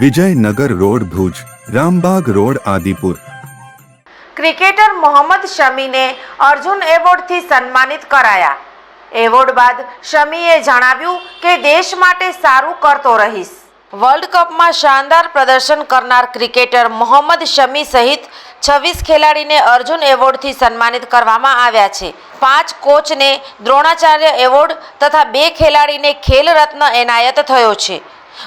Vijaynagar road Bhuj, Rambag road Adipur. Cricketer Mohammed શમીને Arjun એવોર્ડથી સન્માનિત કરાયા. એવોર્ડ બાદ શમીએ જણાવ્યું કે દેશ માટે સારું કરતો રહીશ. વર્લ્ડ કપમાં શાનદાર પ્રદર્શન કરનાર ક્રિકેટર મોહમ્મદ શમી સહિત છવ્વીસ ખેલાડીને અર્જુન એવોર્ડથી સન્માનિત કરવામાં આવ્યા છે. પાંચ કોચને દ્રોણાચાર્ય એવોર્ડ તથા બે ખેલાડીને ખેલ રત્ન એનાયત થયો છે.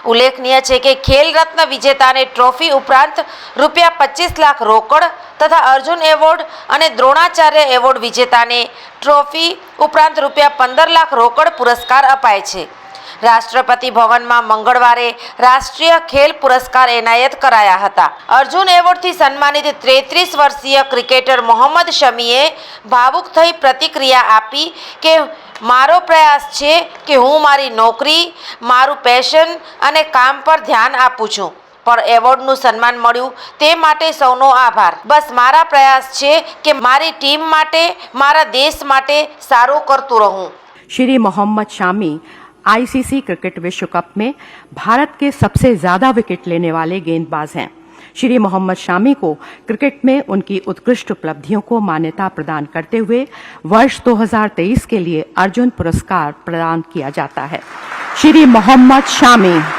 ઉલ્લેખનીય છે કે ખેલ રત્ન વિજેતાને ટ્રોફી ઉપરાંત રૂપિયા પચીસ લાખ રોકડ તથા અર્જુન એવોર્ડ અને દ્રોણાચાર્ય એવોર્ડ વિજેતાને ટ્રોફી ઉપરાંત રૂપિયા પંદર લાખ રોકડ પુરસ્કાર અપાય છે. રાષ્ટ્રપતિ ભવનમાં મંગળવારે રાષ્ટ્રીય ખેલ પુરસ્કાર એનાયત કરાયા હતા. અર્જુન એવોર્ડથી સન્માનિત ત્રેત્રીસ વર્ષીય ક્રિકેટર મોહમ્મદ શમીએ ભાવુક થઈ પ્રતિક્રિયા આપી કે મારો પ્રયાસ છે કે હું મારી નોકરી મારું પેશન અને કામ પર ધ્યાન આપું છું પણ એવોર્ડનું સન્માન મળ્યું તે માટે સૌનો આભાર બસ મારા પ્રયાસ છે કે મારી ટીમ માટે મારા દેશ માટે સારું કરતું રહું श्री मोहम्मद शामी आईसीसी क्रिकेट विश्व कप में भारत के सबसे ज्यादा विकेट लेने वाले गेंदबाज हैं श्री मोहम्मद शामी को क्रिकेट में उनकी उत्कृष्ट उपलब्धियों को मान्यता प्रदान करते हुए वर्ष 2023 के लिए अर्जुन पुरस्कार प्रदान किया जाता है। श्री मोहम्मद शामी।